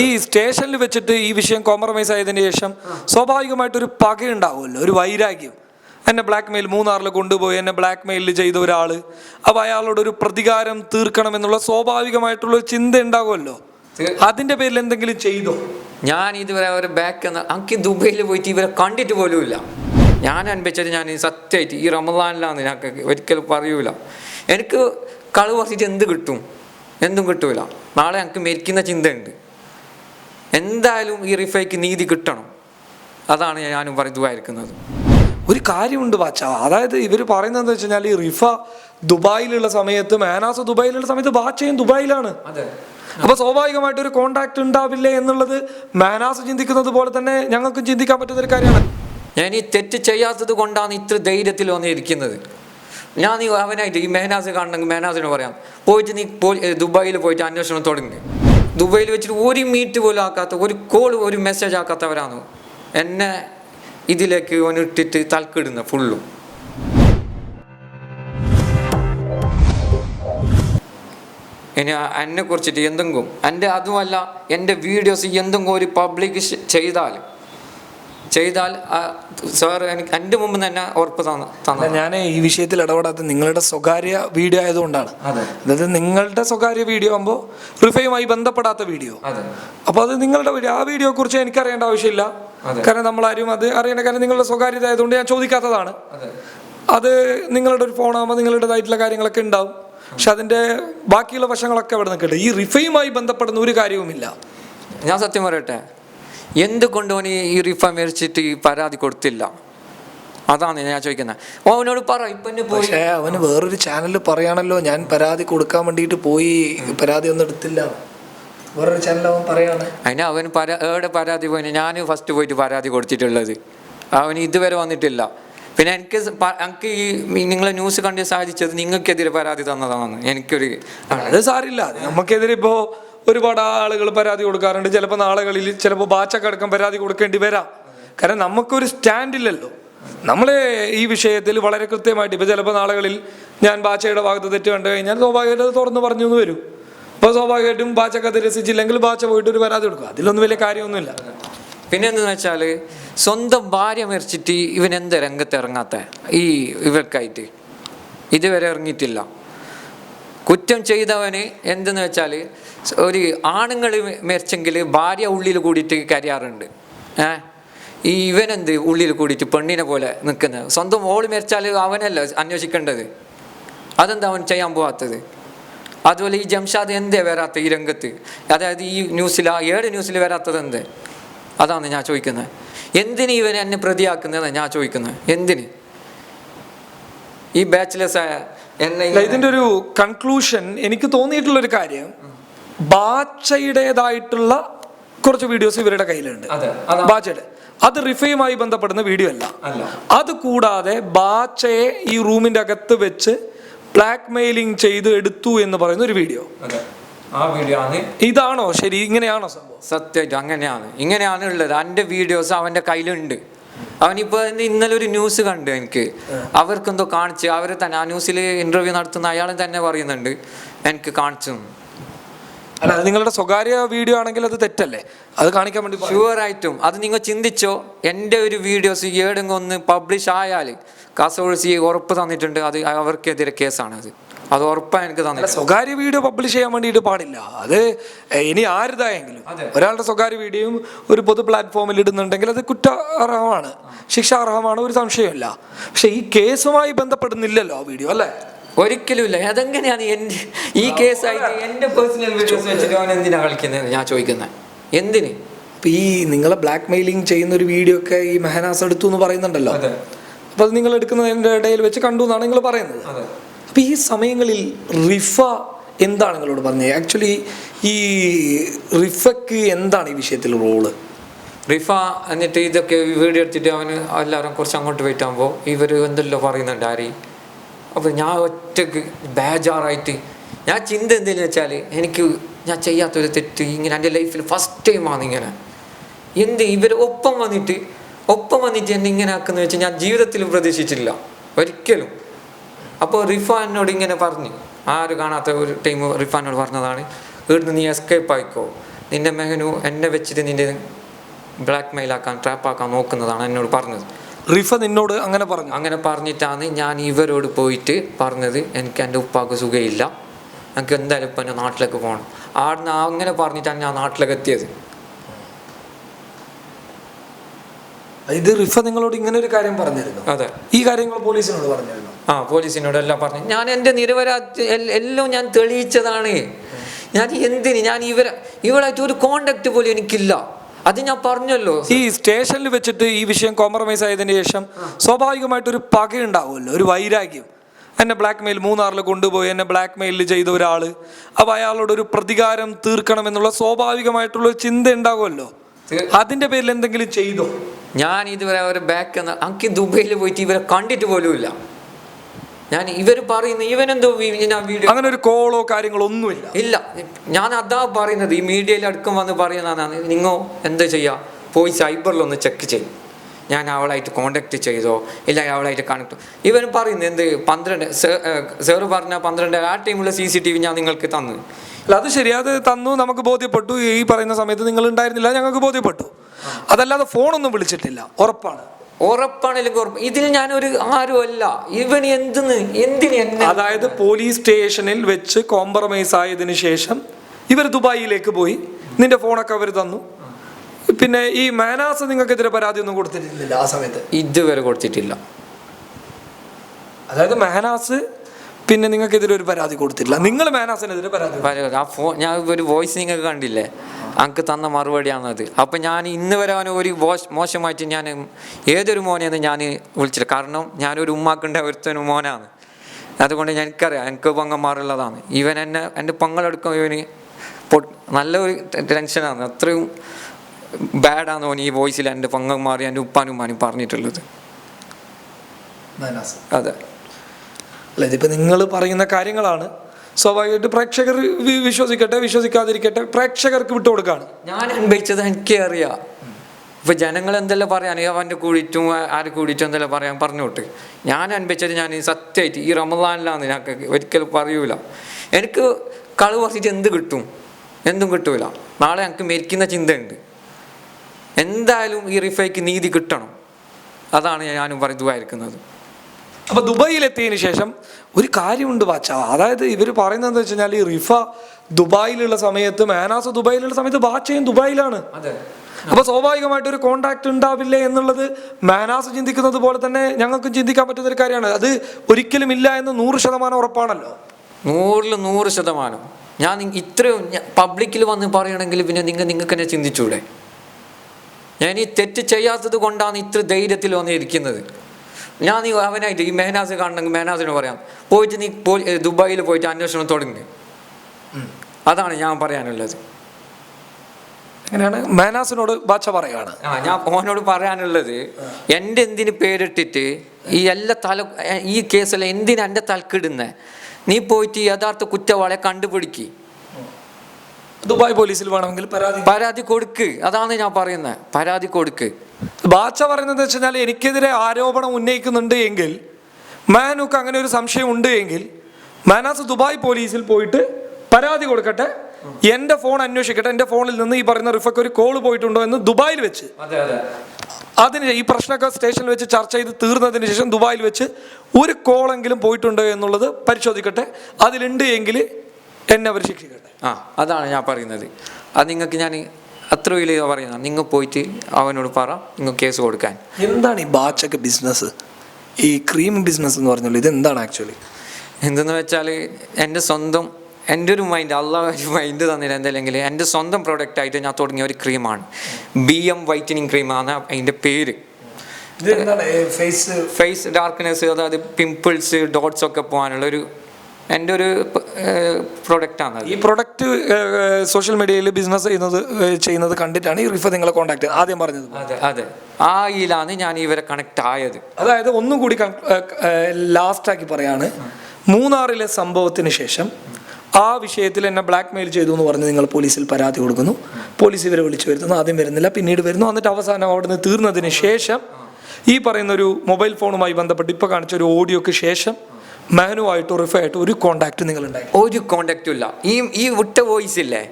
ഈ സ്റ്റേഷനിൽ വെച്ചിട്ട് ഈ വിഷയം കോംപ്രമൈസ് ആയതിനു ശേഷം സ്വാഭാവികമായിട്ടൊരു പകയുണ്ടാവുമല്ലോ ഒരു വൈരാഗ്യം. എന്നെ ബ്ലാക്ക് മെയിൽ മൂന്നാറിൽ കൊണ്ടുപോയി എന്നെ ബ്ലാക്ക് മെയിൽ ചെയ്ത ഒരാൾ അപ്പോൾ അയാളോട് ഒരു പ്രതികാരം തീർക്കണം എന്നുള്ള സ്വാഭാവികമായിട്ടുള്ള ചിന്ത ഉണ്ടാവുമല്ലോ. അതിന്റെ പേരിൽ എന്തെങ്കിലും ചെയ്തോ? ഞാൻ ഇതുവരെ ഒരു ബാക്ക് എനിക്ക് ദുബൈയിൽ പോയിട്ട് ഇവരെ കണ്ടിട്ട് പോലുമില്ല ഞാൻ അനുഭവിച്ചത് ഞാൻ സത്യമായിട്ട് ഈ റമദാനിലാണ് ഞാൻ ഒരിക്കലും പറയൂല. എനിക്ക് കളി പറഞ്ഞിട്ട് എന്ത് കിട്ടും? എന്തും കിട്ടൂല. നാളെ എനിക്ക് മരിക്കുന്ന ചിന്തയുണ്ട്. എന്തായാലും ഈ റിഫൈക്ക് നീതി കിട്ടണം. അതാണ് ഞാനും പറയുവായിരിക്കുന്നത് ഒരു കാര്യമുണ്ട് ബാച്ച അതായത് ഇവർ പറയുന്നത് എന്താ വെച്ച് കഴിഞ്ഞാൽ ഈ റിഫ ദുബായിലുള്ള സമയത്ത് മാനാസ് ദുബായിലുള്ള സമയത്ത് ബാച്ചയും ദുബായിലാണ്. അതെ. അപ്പൊ സ്വാഭാവികമായിട്ട് ഒരു കോണ്ടാക്ട് ഉണ്ടാവില്ലേ എന്നുള്ളത് മാനാസ് ചിന്തിക്കുന്നത് പോലെ തന്നെ ഞങ്ങൾക്കും ചിന്തിക്കാൻ പറ്റുന്ന ഒരു കാര്യമാണ്. ഞാൻ ഈ തെറ്റ് ചെയ്യാത്തത് കൊണ്ടാണ് ഇത്ര ധൈര്യത്തിൽ വന്നിരിക്കുന്നത് ഞാൻ നീ അവനായിട്ട് ഈ മെഹനാസ് കാണണമെങ്കിൽ മെഹനാസിന് പറയാം പോയിട്ട് നീ പോയി ദുബായിൽ പോയിട്ട് അന്വേഷണം തുടങ്ങി. ദുബായിൽ വെച്ചിട്ട് ഒരു മീറ്റ് പോലും ആക്കാത്ത ഒരു കോൾ ഒരു മെസ്സേജ് ആക്കാത്തവരാണ്? എന്നെ ഇതിലേക്ക് ഇട്ടിട്ട് തൽക്കിടുന്ന ഫുള്ളും. ഇനി എന്നെ കുറിച്ചിട്ട് എന്തെങ്കിലും എന്റെ അതുമല്ല എന്റെ വീഡിയോസ് എന്തെങ്കിലും ഒരു പബ്ലിക് ചെയ്താൽ ചെയ്താൽ സാർ എനിക്ക് എന്റെ മുമ്പ് തന്നെ ഉറപ്പ് തന്ന തന്ന ഞാൻ ഈ വിഷയത്തിൽ ഇടപെടാത്ത നിങ്ങളുടെ സ്വകാര്യ വീഡിയോ ആയതുകൊണ്ടാണ്. അതായത് നിങ്ങളുടെ സ്വകാര്യ വീഡിയോ ആകുമ്പോൾ റിഫയുമായി ബന്ധപ്പെടാത്ത വീഡിയോ. അപ്പൊ അപ്പോൾ അത് നിങ്ങളുടെ വീഡിയോ ആ വീഡിയോയെ കുറിച്ച് എനിക്ക് അറിയേണ്ട ആവശ്യമില്ല കാരണം നമ്മൾ നമ്മളാരും അത് അറിയേണ്ട കാരണം നിങ്ങളുടെ സ്വകാര്യത ആയതുകൊണ്ട് ഞാൻ ചോദിക്കാത്തതാണ്. അത്. നിങ്ങളുടെ ഒരു ഫോണാകുമ്പോൾ നിങ്ങളുടേതായിട്ടുള്ള കാര്യങ്ങളൊക്കെ ഉണ്ടാവും. പക്ഷെ അതിന്റെ ബാക്കിയുള്ള വശങ്ങളൊക്കെ അവിടെ നിൽക്കട്ടെ. ഈ റിഫയുമായി ബന്ധപ്പെടുന്ന ഒരു കാര്യവുമില്ല. ഞാൻ സത്യം പറയട്ടെ? എന്തുകൊണ്ട് ഓന് ഈ റിഫ മേടിച്ചിട്ട് ഈ പരാതി കൊടുത്തില്ല? അതാണ് ഞാൻ ചോദിക്കുന്നത്. ഓ അവനോട് പറ ഇപ്പൊന്നെ പോയി. പക്ഷേ അവന് വേറൊരു ചാനലിൽ പറയാണല്ലോ ഞാൻ പരാതി കൊടുക്കാൻ വേണ്ടിയിട്ട് പോയി പരാതി ഒന്നും എടുത്തില്ല. വേറൊരു ചാനലിൽ അവൻ പറയാണ്. അതിന് അവൻ പരാ എവിടെ പരാതി പോയി? ഞാൻ ഫസ്റ്റ് പോയിട്ട് പരാതി കൊടുത്തിട്ടുള്ളത്. അവൻ ഇതുവരെ വന്നിട്ടില്ല. പിന്നെ എനിക്ക് എനിക്ക് ഈ നിങ്ങളെ ന്യൂസ് കണ്ട് സാധിച്ചത് നിങ്ങൾക്കെതിരെ പരാതി തന്നതാണ് എനിക്കൊരു അത് സാറില്ല നമുക്കെതിരെ ഇപ്പോൾ ഒരുപാട് ആളുകൾ പരാതി കൊടുക്കാറുണ്ട്. ചിലപ്പോൾ നാളുകളിൽ ചിലപ്പോൾ ബാച്ചക്കടക്കം പരാതി കൊടുക്കേണ്ടി വരാം. കാരണം നമുക്കൊരു സ്റ്റാൻഡ് ഇല്ലല്ലോ. നമ്മൾ ഈ വിഷയത്തിൽ വളരെ കൃത്യമായിട്ട് ഇപ്പോൾ ചിലപ്പോൾ നാളുകളിൽ ഞാൻ ബാച്ചയുടെ ഭാഗത്ത് തെറ്റ് കണ്ടു കഴിഞ്ഞാൽ സ്വാഭാവികമായിട്ട് അത് തുറന്ന് പറഞ്ഞു എന്ന് വരും. അപ്പോൾ സ്വാഭാവികമായിട്ടും ബാച്ചക്കത്ത് രസിച്ചില്ലെങ്കിൽ ബാച്ച പോയിട്ട് ഒരു പരാതി കൊടുക്കുക അതിലൊന്നും വലിയ കാര്യമൊന്നുമില്ല. പിന്നെ എന്താണെന്ന് വെച്ചാൽ സ്വന്തം ഭാര്യ മരിച്ചിട്ട് ഇവൻ എന്താ രംഗത്ത് ഇറങ്ങാത്ത? ഈ ഇവർക്കായിട്ട്. ഇതുവരെ ഇറങ്ങിയിട്ടില്ല. കുറ്റം ചെയ്തവന് എന്തെന്ന് വെച്ചാൽ ഒരു ആണുങ്ങൾ മരിച്ചെങ്കിൽ ഭാര്യ ഉള്ളിൽ കൂടിയിട്ട് കരയാറുണ്ട്. ഏ? ഈ ഇവനെന്ത് ഉള്ളിൽ കൂടിയിട്ട് പെണ്ണിനെ പോലെ നിൽക്കുന്നത് സ്വന്തം മോൾ മരിച്ചാൽ അവനല്ല അന്വേഷിക്കേണ്ടത്. അതെന്താ അവൻ ചെയ്യാൻ പോവാത്തത്? അതുപോലെ ഈ ജംഷാദ് എന്തേ വരാത്ത ഈ രംഗത്ത്? അതായത് ഈ ന്യൂസിൽ ആ ഏഴ് ന്യൂസിൽ വരാത്തത് എന്ത്? അതാണ് ഞാൻ ചോദിക്കുന്നത് എന്തിന് ഇവൻ എന്നെ ഞാൻ ചോദിക്കുന്നത് എന്തിന്? ഈ ബാച്ചിലേഴ്സ് ആയ എന്നെ ഇതിന്റെ ഒരു കൺക്ലൂഷൻ എനിക്ക് തോന്നിയിട്ടുള്ള ഒരു കാര്യം ബാച്ചയുടേതായിട്ടുള്ള കുറച്ച് വീഡിയോസ് ഇവരുടെ കയ്യിലുണ്ട്. ബാച്ചയുടെ. അത് റിഫയുമായി ബന്ധപ്പെടുന്ന വീഡിയോ അല്ല. അത് കൂടാതെ ബാച്ചയെ ഈ റൂമിന്റെ അകത്ത് വെച്ച് ബ്ലാക്ക് മെയിലിംഗ് ചെയ്ത് എടുത്തു എന്ന് പറയുന്ന ഒരു വീഡിയോ അതെ. ആ വീഡിയോ ആണ്. ഇതാണോ ശരി? ഇങ്ങനെയാണോ സംഭവം? സത്യമായിട്ട് അങ്ങനെയാണ്. ഇങ്ങനെയാണ് ഉള്ളത് എന്റെ വീഡിയോസ് അവന്റെ കയ്യിലുണ്ട്. അവനിപ്പോൾ ഇന്നലെ ഒരു ന്യൂസ് കണ്ടു എനിക്ക്. അവർക്കെന്തോ കാണിച്ച് അവരെ തന്നെ ആ ന്യൂസിൽ ഇന്റർവ്യൂ നടത്തുന്ന അയാളെ തന്നെ പറയുന്നുണ്ട് എനിക്ക് കാണിച്ചു. അല്ല അത് നിങ്ങളുടെ സ്വകാര്യ വീഡിയോ ആണെങ്കിൽ അത് തെറ്റല്ലേ? അത് കാണിക്കാൻ വേണ്ടി ഷുവർ ആയിട്ടും. അത് നിങ്ങൾ ചിന്തിച്ചോ? എന്റെ ഒരു വീഡിയോസ് ഏടെങ്കിലും ഒന്ന് പബ്ലിഷ് ആയാൽ കാസർഗോഡ് സി ഉറപ്പ് തന്നിട്ടുണ്ട് അത് അവർക്കെതിരെ കേസാണ് അത് അത് ഉറപ്പാണ് എനിക്ക് തന്നെ സ്വകാര്യ വീഡിയോ പബ്ലിഷ് ചെയ്യാൻ വേണ്ടിയിട്ട് പാടില്ല. അത് ഇനി ആരുതായെങ്കിലും. ഒരാളുടെ സ്വകാര്യ വീഡിയോയും ഒരു പൊതു പ്ലാറ്റ്ഫോമിൽ ഇടുന്നുണ്ടെങ്കിൽ അത് കുറ്റാർഹമാണ്. ശിക്ഷാർഹമാണ് ഒരു സംശയമില്ല പക്ഷെ ഈ കേസുമായി ബന്ധപ്പെടുന്നില്ലല്ലോ ആ വീഡിയോ അല്ലേ? ഒരിക്കലും ഇല്ല അതെങ്ങനെയാണ് എന്റെ ഈ കേസായിട്ട് എന്റെ പേഴ്സണൽ വീഡിയോസ് വെച്ചിട്ട് അവൻ എന്തിനാണ് കളിക്കുന്നത്? ഞാൻ ചോദിക്കുന്നത് എന്തിന്? അപ്പം ഈ നിങ്ങളെ ബ്ലാക്ക് മെയിലിംഗ് ചെയ്യുന്ന ഒരു വീഡിയോ ഒക്കെ ഈ മെഹനാസ് എടുത്തു എന്ന് പറയുന്നുണ്ടല്ലോ. അപ്പോൾ അത് നിങ്ങൾ എടുക്കുന്നതിന്റെ ഇടയിൽ വെച്ച് കണ്ടു എന്നാണ് നിങ്ങൾ പറയുന്നത്. അതെ അപ്പൊ ഈ സമയങ്ങളിൽ റിഫ എന്താണ് നിങ്ങളോട് പറഞ്ഞത്? ആക്ച്വലി ഈ റിഫക്ക് എന്താണ് ഈ വിഷയത്തിൽ റോൾ റിഫ എന്നിട്ട് ഇതൊക്കെ വീഡിയോ എടുത്തിട്ട് അവന് എല്ലാവരും കുറച്ച് അങ്ങോട്ട് പോയിട്ടാകുമ്പോൾ ഇവർ എന്തെല്ലോ പറയുന്നുണ്ട് ആരി? അപ്പോൾ ഞാൻ ഒറ്റയ്ക്ക് ബേജാറായിട്ട് ഞാൻ ചിന്ത എന്തെന്ന് വെച്ചാൽ എനിക്ക് ഞാൻ ചെയ്യാത്തൊരു തെറ്റ് ഇങ്ങനെ എന്റെ ലൈഫിൽ ഫസ്റ്റ് ടൈമാണ് ഇങ്ങനെ. എന്ത് ഇവർ ഒപ്പം വന്നിട്ട് ഒപ്പം വന്നിട്ട് എന്നെ ഇങ്ങനെ ആക്കുന്ന വെച്ചാൽ ഞാൻ ജീവിതത്തിൽ പ്രതീക്ഷിച്ചില്ല ഒരിക്കലും. അപ്പോൾ റിഫാനോട് ഇങ്ങനെ പറഞ്ഞു. ആര് കാണാത്ത ഒരു ടീം റിഫാനോട് പറഞ്ഞതാണ് ഇവിടുന്ന് നീ എസ്കേപ്പ് ആയിക്കോ. നിന്റെ മെഹനു എന്നെ വെച്ചിട്ട് നിന്റെ ബ്ലാക്ക് മെയിലാക്കാൻ ട്രാപ്പാക്കാൻ നോക്കുന്നതാണ് എന്നോട് പറഞ്ഞത്. റിഫ നിന്നോട് അങ്ങനെ പറഞ്ഞു. അങ്ങനെ പറഞ്ഞിട്ടാണ് ഞാൻ ഇവരോട് പോയിട്ട് പറഞ്ഞത് എനിക്ക് എന്റെ ഉപ്പാക്ക് സുഖമില്ല എനിക്ക് എന്തായാലും ഇപ്പം എന്റെ നാട്ടിലേക്ക് പോകണം ആടുന്ന് അങ്ങനെ പറഞ്ഞിട്ടാണ് ഞാൻ നാട്ടിലേക്ക് എത്തിയത്. ഇത് റിഫ നിങ്ങളോട് ഇങ്ങനെ ഒരു കാര്യം പറഞ്ഞിരുന്നു. അതെ. ഈ കാര്യങ്ങൾ പോലീസിനോട് പറഞ്ഞിരുന്നു. ആ പോലീസിനോട് എല്ലാം പറഞ്ഞു. ഞാൻ എന്റെ നിരപരാധി എല്ലാം ഞാൻ തെളിയിച്ചതാണ്. ഞാൻ എന്തിന്? ഞാൻ ഇവരെ ഇവളായിട്ട് ഒരു കോണ്ടാക്ട് പോലും എനിക്കില്ല. അത് ഞാൻ പറഞ്ഞല്ലോ. ഈ സ്റ്റേഷനിൽ വെച്ചിട്ട് ഈ വിഷയം കോംപ്രമൈസ് ആയതിനു ശേഷം സ്വാഭാവികമായിട്ടൊരു പക ഉണ്ടാവുമല്ലോ ഒരു വൈരാഗ്യം. എന്നെ ബ്ലാക്ക് മെയിൽ മൂന്നാറിൽ കൊണ്ടുപോയി എന്നെ ബ്ലാക്ക് മെയിൽ ചെയ്ത ഒരാൾ അപ്പോൾ അയാളോട് ഒരു പ്രതികാരം തീർക്കണം എന്നുള്ള സ്വാഭാവികമായിട്ടുള്ള ഒരു ചിന്ത ഉണ്ടാവുമല്ലോ. തീർ- അതിന്റെ പേരിൽ എന്തെങ്കിലും ചെയ്തോ? ഞാൻ ഇതുവരെ അവരെ ബാക്ക് എനിക്ക് ദുബൈയിൽ പോയിട്ട് ഇവരെ കണ്ടിട്ട് പോലുമില്ല ഞാൻ ഇവർ പറയുന്നു ഇവനെന്തോ വീഡിയോ അങ്ങനെ ഒരു കോളോ കാര്യങ്ങളോ ഒന്നുമില്ല. ഇല്ല. ഞാൻ അതാ പറയുന്നത്. ഈ മീഡിയയിൽ അടുക്കം വന്ന് പറയുന്നതാണ് നിങ്ങൾ എന്താ ചെയ്യുക പോയി സൈബറിൽ ഒന്ന് ചെക്ക് ചെയ്യും. ഞാൻ അവളായിട്ട് കോണ്ടാക്ട് ചെയ്തോ? ഇല്ല അവളായിട്ട് കണക്ട് ഇവൻ പറയുന്നു എന്ത്? പന്ത്രണ്ട് സാറ് പറഞ്ഞ പന്ത്രണ്ട് ആ ടൈമുള്ള സി സി ടി വി ഞാൻ നിങ്ങൾക്ക് തന്നു. അല്ല അത് ശരി. അത് തന്നു നമുക്ക് ബോധ്യപ്പെട്ടു. ഈ പറയുന്ന സമയത്ത് നിങ്ങൾ ഉണ്ടായിരുന്നില്ല ഞങ്ങൾക്ക് ബോധ്യപ്പെട്ടു. അതല്ലാതെ ഫോണൊന്നും വിളിച്ചിട്ടില്ല. ഉറപ്പാണ്. ഉറപ്പാണെങ്കിലും ഉറപ്പ്. ഇതിൽ ഞാനൊരു ആരും അല്ല ഇവൻ എന്തിന് എന്തിന് അതായത് പോലീസ് സ്റ്റേഷനിൽ വെച്ച് കോംപ്രമൈസ് ആയതിനു ശേഷം ഇവർ ദുബായിലേക്ക് പോയി. നിന്റെ ഫോണൊക്കെ അവർ തന്നു. പിന്നെ ഈ മാനാസ് നിങ്ങൾക്കെതിരെ പരാതി ഒന്നും കൊടുത്തിട്ടില്ല ആ സമയത്ത്. ഇതുവരെ കൊടുത്തിട്ടില്ല. അതായത് മാനാസ് പിന്നെ നിങ്ങൾക്കെതിരെ ഒരു പരാതി കൊടുത്തിട്ടില്ല. നിങ്ങൾ മാനാസിനെതിരെ പരാതി. ആ ഫോൺ ഞാൻ ഒരു വോയിസ് നിങ്ങൾക്ക് കണ്ടില്ലേ? അങ്ങക്ക് തന്ന മറുപടിയാണത്. അപ്പം ഞാൻ ഇന്ന് വരെ അവന് ഒരു മോശമായിട്ട് ഞാൻ ഏതൊരു മോനെന്ന് ഞാൻ വിളിച്ചില്ല. കാരണം ഞാനൊരു ഉമ്മാക്കുണ്ട ഒരുത്തനും മോനാണ്. അതുകൊണ്ട് എനിക്കറിയാം. എനിക്ക് പങ്കന്മാരുള്ളതാണ് ഇവൻ എന്നെ എന്റെ പങ്ങളെടുക്കും ഇവന് പൊ- നല്ലൊരു ടെൻഷനാണ്. അത്രയും ബാഡാണ് ഓൻ ഈ വോയിസിൽ എന്റെ പങ്കന്മാരും എന്റെ ഉപ്പാനും ഉമ്മാനും പറഞ്ഞിട്ടുള്ളത്. അതെ. അല്ല ഇതിപ്പോ നിങ്ങൾ പറയുന്ന കാര്യങ്ങളാണ്. സ്വാഭാവികമായിട്ട് പ്രേക്ഷകർ വിശ്വസിക്കട്ടെ വിശ്വസിക്കാതിരിക്കട്ടെ പ്രേക്ഷകർക്ക് വിട്ടു കൊടുക്കാണ്. ഞാൻ അനുഭവിച്ചത് എനിക്ക് അറിയാം. ഇപ്പൊ ജനങ്ങൾ എന്തെല്ലാം പറയാൻ അവന്റെ കൂടിയിട്ടും ആര് കൂടിയിട്ടും എന്തെല്ലാം പറയാൻ പറഞ്ഞോട്ട് ഞാൻ അനുഭവിച്ചത് ഞാൻ സത്യമായിട്ട് ഈ റമദാനിലാണ് ഞാൻ ഒരിക്കലും പറയൂല. എനിക്ക് കളവ് പറഞ്ഞിട്ട് എന്ത് കിട്ടും? എന്തും കിട്ടൂല. നാളെ എനിക്ക് മരിക്കുന്ന ചിന്തയുണ്ട്. എന്തായാലും ഈ റിഫൈക്ക് നീതി കിട്ടണം. അതാണ് ഞാനും പറയുന്നതായിരിക്കുന്നത് അപ്പൊ ദുബായിൽ എത്തിയതിനു ശേഷം ഒരു കാര്യമുണ്ട് വാച്ച. അതായത് ഇവർ പറയുന്നത് വെച്ച് കഴിഞ്ഞാൽ ഈ റിഫ ദുബായിലുള്ള സമയത്ത് മാനാസ് ദുബായിലുള്ള സമയത്ത് ബാച്ചയും ദുബായിലാണ്. അതെ. അപ്പൊ സ്വാഭാവികമായിട്ട് ഒരു കോണ്ടാക്ട് ഉണ്ടാവില്ലേ എന്നുള്ളത് മാനാസ് ചിന്തിക്കുന്നത് പോലെ തന്നെ ഞങ്ങൾക്കും ചിന്തിക്കാൻ പറ്റുന്ന ഒരു കാര്യമാണ്. അത് ഒരിക്കലും ഇല്ല എന്ന് നൂറ് ശതമാനം ഉറപ്പാണല്ലോ. നൂറിൽ നൂറ് ശതമാനം. ഞാൻ ഇത്രയും പബ്ലിക്കിൽ വന്ന് പറയണമെങ്കിൽ പിന്നെ നിങ്ങൾ നിങ്ങൾക്ക് തന്നെ ചിന്തിച്ചൂടെ? ഞാൻ ഈ തെറ്റ് ചെയ്യാത്തത് കൊണ്ടാണ് ഇത്ര ധൈര്യത്തിൽ വന്നിരിക്കുന്നത്. ഞാൻ നീ അവനായിട്ട് ഈ മെഹനാസ് കാണണമെങ്കിൽ മെഹനാസിനോട് പറയാം. പോയിട്ട് നീ പോയി ദുബായിൽ പോയിട്ട് അന്വേഷണം തുടങ്ങി. അതാണ് ഞാൻ പറയാനുള്ളത്. അങ്ങനെയാണ് ഭാഷ ബാച്ച പറയാണ്. ആ ഞാൻ ഓനോട് പറയാനുള്ളത് എന്റെ എന്തിന് പേരിട്ടിട്ട് ഈ എല്ലാ തല ഈ കേസിൽ എന്തിന് എന്റെ തലക്കിടുന്നത് നീ പോയിട്ട് യഥാർത്ഥ കുറ്റവാളെ കണ്ടുപിടിക്ക്. ദുബായ് പോലീസിൽ വേണമെങ്കിൽ പരാതി പരാതി കൊടുക്ക്. അതാണ് ഞാൻ പറയുന്നത് പരാതി കൊടുക്ക്. ബാച്ച പറയുന്നത് വെച്ച് കഴിഞ്ഞാൽ എനിക്കെതിരെ ആരോപണം ഉന്നയിക്കുന്നുണ്ട് എങ്കിൽ മാനുക്ക് അങ്ങനെ ഒരു സംശയം ഉണ്ട് എങ്കിൽ മാനാസ് ദുബായ് പോലീസിൽ പോയിട്ട് പരാതി കൊടുക്കട്ടെ എന്റെ ഫോൺ അന്വേഷിക്കട്ടെ എന്റെ ഫോണിൽ നിന്ന് ഈ പറയുന്ന റിഫക്ക് ഒരു കോൾ പോയിട്ടുണ്ടോ എന്ന് ദുബായിൽ വെച്ച്. അതെ അതെ. അതിന് ഈ പ്രശ്നമൊക്കെ സ്റ്റേഷനിൽ വെച്ച് ചർച്ച ചെയ്ത് തീർന്നതിന് ശേഷം ദുബായിൽ വെച്ച് ഒരു കോളെങ്കിലും പോയിട്ടുണ്ടോ എന്നുള്ളത് പരിശോധിക്കട്ടെ അതിലുണ്ട് എങ്കിൽ എന്നെ അവർ ശിക്ഷിക്കട്ടെ. ആ അതാണ് ഞാൻ പറയുന്നത്. അത് നിങ്ങൾക്ക് ഞാൻ അത്ര വലിയ പറയുന്നത്. നിങ്ങൾ പോയിട്ട് അവനോട് പറ നിങ്ങൾ കേസ് കൊടുക്കാൻ. എന്താണ് ഈ ബാച്ചൊക്കെ ബിസിനസ് ഈ ക്രീം ബിസിനസ് എന്ന് പറഞ്ഞല്ലോ ഇത് എന്താണ് ആക്ച്വലി എന്തെന്ന് വെച്ചാൽ എന്റെ സ്വന്തം എന്റെ ഒരു മൈൻഡ് അള്ളാഹ് ഒരു മൈൻഡ് തന്നില്ല എന്തല്ലെങ്കിൽ എന്റെ സ്വന്തം പ്രോഡക്റ്റ് ആയിട്ട് ഞാൻ തുടങ്ങിയ ഒരു ക്രീമാണ് ബി എം വൈറ്റനിങ് ക്രീമാണ് അതിന്റെ പേര്. ഫേസ് ഫേസ് ഡാർക്ക്നെസ് അതായത് പിമ്പിൾസ് ഡോട്ട്സ് ഒക്കെ പോകാനുള്ള ഒരു എന്റെ ഒരു പ്രൊഡക്റ്റാണ് ഈ പ്രൊഡക്റ്റ് സോഷ്യൽ മീഡിയയിൽ ബിസിനസ് ചെയ്യുന്നത് ചെയ്യുന്നത് കണ്ടിട്ടാണ് ഈ റിഫ നിങ്ങളെ കോൺടാക്ട് ആദ്യം പറഞ്ഞത്. അതെ അതെ. ആ ഇതിലാണ് ഞാൻ ഇവരെ കണക്ട് ആയത്. അതായത് ഒന്നും കൂടി ലാസ്റ്റാക്കി പറയാണ്. മൂന്നാറിലെ സംഭവത്തിന് ശേഷം ആ വിഷയത്തിൽ എന്നെ ബ്ലാക്ക് മെയിൽ ചെയ്തു എന്ന് പറഞ്ഞ് നിങ്ങൾ പോലീസിൽ പരാതി കൊടുക്കുന്നു. പോലീസ് ഇവരെ വിളിച്ചു വരുത്തുന്നു. ആദ്യം വരുന്നില്ല പിന്നീട് വരുന്നു. എന്നിട്ട് അവസാനം അവിടുന്ന് തീർന്നതിന് ശേഷം ഈ പറയുന്ന ഒരു മൊബൈൽ ഫോണുമായി ബന്ധപ്പെട്ട് ഇപ്പോൾ കാണിച്ച ഒരു ഓഡിയോക്ക് ശേഷം മാനുവായിട്ടോ റിഫായിട്ടോ ഒരു കോണ്ടാക്ട് നിങ്ങൾ ഉണ്ടായി ഒരു കോണ്ടാക്റ്റും ഇല്ല. ഈ ഈ വിട്ട വോയിസ് ഇല്ലേ?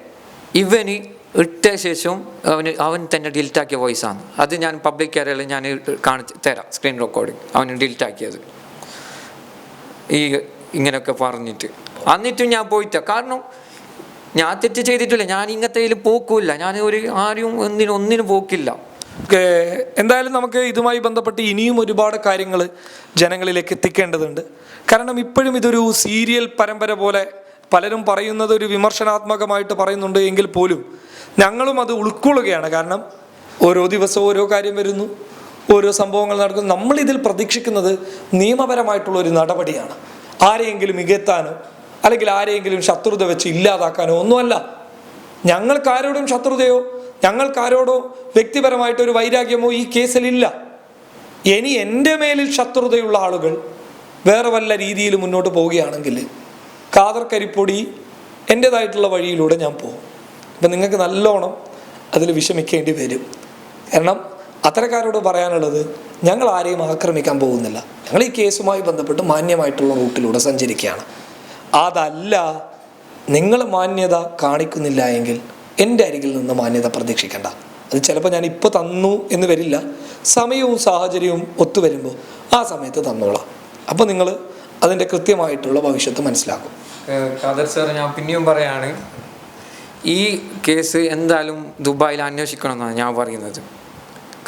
ഇവന് ഇട്ട ശേഷം അവന് അവൻ തന്നെ voice ആണ്. അത് ഞാൻ പബ്ലിക് ഏരിയയിൽ ഞാൻ കാണിച്ച് തരാം സ്ക്രീൻ റെക്കോർഡിങ് അവന് ഡിലീറ്റ് ആക്കിയത്. ഈ ഇങ്ങനെയൊക്കെ പറഞ്ഞിട്ട്. എന്നിട്ടും ഞാൻ പോയിട്ട. കാരണം ഞാൻ തെറ്റ് ചെയ്തിട്ടില്ല. ഞാൻ ഇങ്ങനത്തെ പോക്കില്ല. ഞാൻ ഒരു ആരും ഒന്നിനും ഒന്നിനും പോക്കില്ല. എന്തായാലും നമുക്ക് ഇതുമായി ബന്ധപ്പെട്ട് ഇനിയും ഒരുപാട് കാര്യങ്ങൾ ജനങ്ങളിലേക്ക് എത്തിക്കേണ്ടതുണ്ട്. കാരണം ഇപ്പോഴും ഇതൊരു സീരിയൽ പരമ്പര പോലെ പലരും പറയുന്നത് ഒരു വിമർശനാത്മകമായിട്ട് പറയുന്നുണ്ട് എങ്കിൽ പോലും ഞങ്ങളും അത് ഉൾക്കൊള്ളുകയാണ്. കാരണം ഓരോ ദിവസവും ഓരോ കാര്യം വരുന്നു ഓരോ സംഭവങ്ങൾ നടക്കുന്നു. നമ്മളിതിൽ പ്രതീക്ഷിക്കുന്നത് നിയമപരമായിട്ടുള്ള ഒരു നടപടിയാണ്. ആരെയെങ്കിലും മികത്താനോ അല്ലെങ്കിൽ ആരെയെങ്കിലും ശത്രുത വെച്ച് ഇല്ലാതാക്കാനോ ഒന്നുമല്ല. ഞങ്ങൾക്ക് ആരോടും ശത്രുതയോ ഞങ്ങൾക്ക് വ്യക്തിപരമായിട്ടൊരു വൈരാഗ്യമോ ഈ കേസിലില്ല. ഇനി എന്റെ മേലിൽ ശത്രുതയുള്ള ആളുകൾ വേറെ വല്ല രീതിയിൽ മുന്നോട്ട് പോവുകയാണെങ്കിൽ കാതർ കരിപ്പൊടി എന്റേതായിട്ടുള്ള വഴിയിലൂടെ ഞാൻ പോകും. അപ്പം നിങ്ങൾക്ക് നല്ലോണം അതിൽ വിഷമിക്കേണ്ടി വരും. കാരണം അത്തരക്കാരോട് പറയാനുള്ളത് ഞങ്ങൾ ആരെയും ആക്രമിക്കാൻ പോകുന്നില്ല. ഞങ്ങൾ ഈ കേസുമായി ബന്ധപ്പെട്ട് മാന്യമായിട്ടുള്ള റൂട്ടിലൂടെ സഞ്ചരിക്കുകയാണ്. അതല്ല നിങ്ങൾ മാന്യത കാണിക്കുന്നില്ല എങ്കിൽ എന്റെ അരികിൽ നിന്ന് മാന്യത പ്രതീക്ഷിക്കേണ്ട. അത് ചിലപ്പോൾ ഞാൻ ഇപ്പോൾ തന്നു എന്ന് വരില്ല. സമയവും സാഹചര്യവും ഒത്തുവരുമ്പോൾ ആ സമയത്ത് തന്നോളാം. അപ്പോൾ നിങ്ങൾ അതിന്റെ കൃത്യമായിട്ടുള്ള ഭവിഷ്യത്ത് മനസ്സിലാക്കും. ഖാദർ സാർ ഞാൻ പിന്നെയും പറയാണ് ഈ കേസ് എന്തായാലും ദുബായിൽ അന്വേഷിക്കണമെന്നാണ് ഞാൻ പറയുന്നത്.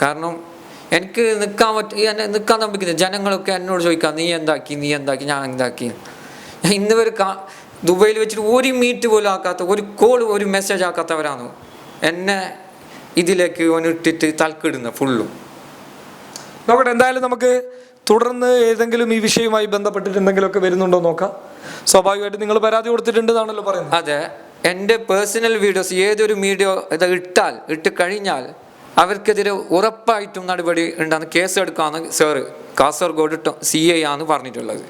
കാരണം എനിക്ക് നിൽക്കാൻ പറ്റ എന്നെ നിൽക്കാൻ തമ്പിക്കുന്നത് ജനങ്ങളൊക്കെ എന്നോട് ചോദിക്കാം നീ എന്താക്കി? നീ എന്താക്കി? ഞാൻ എന്താക്കി? ഞാൻ കാ ദുബായിൽ വെച്ചിട്ട് ഒരു മീറ്റ് പോലും ആക്കാത്ത ഒരു കോൾ ഒരു മെസ്സേജ് ആക്കാത്തവരാണ്? എന്നെ ഇതിലേക്ക് ഇട്ടിട്ട് തൽക്കിടുന്ന ഫുള്ളും. നോക്കട്ടെ എന്തായാലും നമുക്ക് തുടർന്ന് ഏതെങ്കിലും ഈ വിഷയവുമായി ബന്ധപ്പെട്ടിട്ട് എന്തെങ്കിലുമൊക്കെ വരുന്നുണ്ടോ നോക്കാം. സ്വാഭാവികമായിട്ട് നിങ്ങൾ പരാതി കൊടുത്തിട്ടുണ്ടെന്നാണല്ലോ പറയുന്നത്. അതെ എന്റെ പേഴ്സണൽ വീഡിയോസ് ഏതൊരു വീഡിയോ ഇത് ഇട്ടാൽ ഇട്ട് കഴിഞ്ഞാൽ അവർക്കെതിരെ ഉറപ്പായിട്ടും നടപടി ഉണ്ടാകുന്ന കേസ് എടുക്കാമെന്ന് സാറ് കാസർഗോഡ് സി ഐ ആണ് പറഞ്ഞിട്ടുള്ളത്.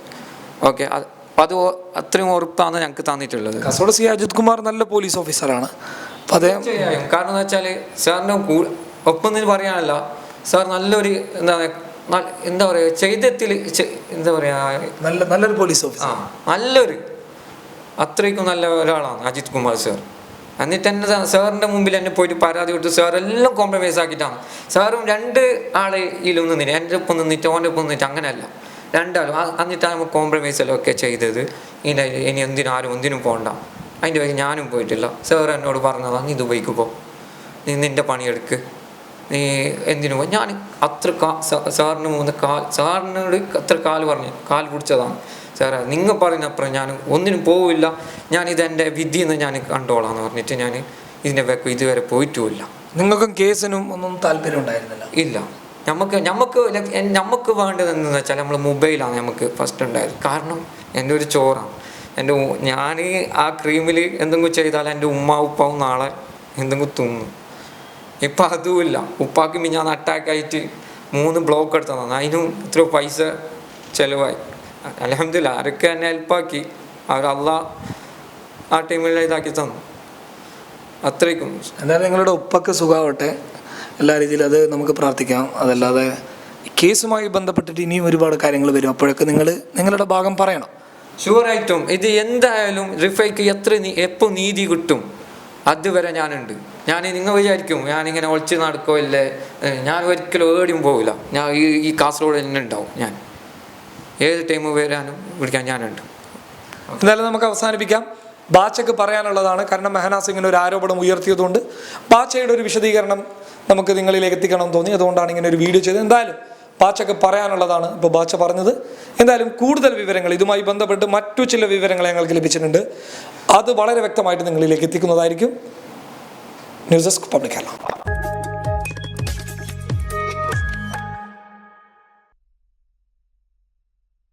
ഓക്കെ അത് ഒ- അത്രയും ഉറപ്പാണ് ഞങ്ങൾക്ക് തന്നിട്ടുള്ളത്. കാസർഗോഡ് സി അജിത് കുമാർ നല്ല പോലീസ് ഓഫീസറാണ്. അപ്പം അദ്ദേഹം തീർച്ചയായും. കാരണം എന്ന് വെച്ചാൽ സാറിന് ഒപ്പം നിന്ന് പറയാനല്ല സാർ നല്ലൊരു എന്താ പറയുക എന്താ പറയുക ചെയ്തത്തിൽ എന്താ പറയുക നല്ല നല്ലൊരു പോലീസ് ഓഫീസർ. ആ നല്ലൊരു അത്രയ്ക്കും നല്ല ഒരാളാണ് അജിത് കുമാർ സാർ. എന്നിട്ട് എന്നെ സാറിന്റെ മുമ്പിൽ എന്നെ പോയിട്ട് പരാതി കൊടുത്ത് സാർ എല്ലാം കോംപ്രമൈസ് ആക്കിയിട്ടാണ്. സാറും രണ്ട് ആളെ ഇതിലൊന്നും നിന്നിട്ട് എന്റെ ഒപ്പം നിന്നിട്ട് ഓന്റെ ഒപ്പം നിന്നിട്ട് അങ്ങനെയല്ല. രണ്ടാളും എന്നിട്ടാണ് നമ്മൾ കോംപ്രമൈസ് എല്ലാം ഒക്കെ ചെയ്തത്. ഇനി ഇനി എന്തിനും ആരും ഒന്നിനും പോകണ്ട അതിന്റെ വഴി ഞാനും പോയിട്ടില്ല. സാർ എന്നോട് പറഞ്ഞതാണ് നീ ദുബൈക്ക് പോ. നീ നിന്റെ പണിയെടുക്ക്. നീ എന്തിനു പോ. ഞാൻ അത്ര കാ സാറിന് മൂന്ന് കാൽ സാറിനോട് അത്ര കാൽ പറഞ്ഞു. കാൽ പിടിച്ചതാണ്. സാറേ നിങ്ങൾ പറയുന്നപ്പുറം ഞാൻ ഒന്നിനും പോവില്ല. ഞാൻ ഇതെന്റെ വിധിയെന്ന് ഞാൻ കണ്ടോളാം എന്ന് പറഞ്ഞിട്ട് ഞാൻ ഇതിന്റെ വെക്കും ഇതുവരെ പോയിട്ടുമില്ല. നിങ്ങൾക്കും കേസിനും ഒന്നും താല്പര്യം ഉണ്ടായിരുന്നില്ല? ഇല്ല. നമുക്ക് നമുക്ക് നമുക്ക് വേണ്ടത് എന്താണെന്ന് വെച്ചാൽ നമ്മൾ മൊബൈലാണ് നമുക്ക് ഫസ്റ്റ് ഉണ്ടായത്. കാരണം എന്റെ ഒരു ചോറാണ് എന്റെ ഞാൻ ആ ക്രീമിൽ എന്തെങ്കിലും ചെയ്താൽ എന്റെ ഉമ്മ ഉപ്പാവും നാളെ എന്തെങ്കിലും തിന്നും. ഇപ്പം അതുമില്ല. ഉപ്പാക്ക് ഞാൻ അറ്റാക്ക് ആയിട്ട് മൂന്ന് ബ്ലോക്ക് എടുത്തതാണ്. അതിനും ഇത്ര പൈസ ചിലവായി. അലഹമില്ല ആരൊക്കെ എന്നെ ഹെൽപ്പാക്കി അള്ളാ ആ ടൈമിൽ ഇതാക്കി തന്നു. അത്രയ്ക്കും. എന്തായാലും നിങ്ങളുടെ ഉപ്പക്ക് സുഖമാവട്ടെ. എല്ലാ രീതിയിലും അത് നമുക്ക് പ്രാർത്ഥിക്കാം. അതല്ലാതെ കേസുമായി ബന്ധപ്പെട്ടിട്ട് ഇനിയും ഒരുപാട് കാര്യങ്ങൾ വരും. അപ്പോഴൊക്കെ നിങ്ങൾ നിങ്ങളുടെ ഭാഗം പറയണം. ഷുവറായിട്ടും ഇത് എന്തായാലും റിഫൈക്ക് എത്ര നീ എപ്പോൾ നീതി കിട്ടും? അതുവരെ ഞാനുണ്ട്. ഞാൻ നിങ്ങൾ വിചാരിക്കും ഞാനിങ്ങനെ ഒളിച്ച് നടക്കുമല്ലേ ഞാൻ ഒരിക്കലും ഏടിയും പോകില്ല ഞാൻ ഈ ഈ കാസർഗോഡ് തന്നെ ഉണ്ടാവും ഞാൻ. ഏത് ടൈം വരാനും വിളിക്കാൻ ഞാനുണ്ട്. എന്തായാലും നമുക്ക് അവസാനിപ്പിക്കാം. ബാച്ചക്ക് പറയാനുള്ളതാണ്. കാരണം മെഹനാസ് സിംഗിന് ഒരു ആരോപണം ഉയർത്തിയതുകൊണ്ട് ബാച്ചയുടെ ഒരു വിശദീകരണം നമുക്ക് നിങ്ങളിലേക്ക് എത്തിക്കണം തോന്നി. അതുകൊണ്ടാണ് ഇങ്ങനെ ഒരു വീഡിയോ ചെയ്തത്. എന്തായാലും ബാച്ചയ്ക്ക് പറയാനുള്ളതാണ് ഇപ്പോൾ ബാച്ച പറഞ്ഞത്. എന്തായാലും കൂടുതൽ വിവരങ്ങൾ ഇതുമായി ബന്ധപ്പെട്ട് മറ്റു ചില വിവരങ്ങൾ ഞങ്ങൾക്ക് ലഭിച്ചിട്ടുണ്ട്. അത് വളരെ വ്യക്തമായിട്ട് നിങ്ങളിലേക്ക് എത്തിക്കുന്നതായിരിക്കും. News desk public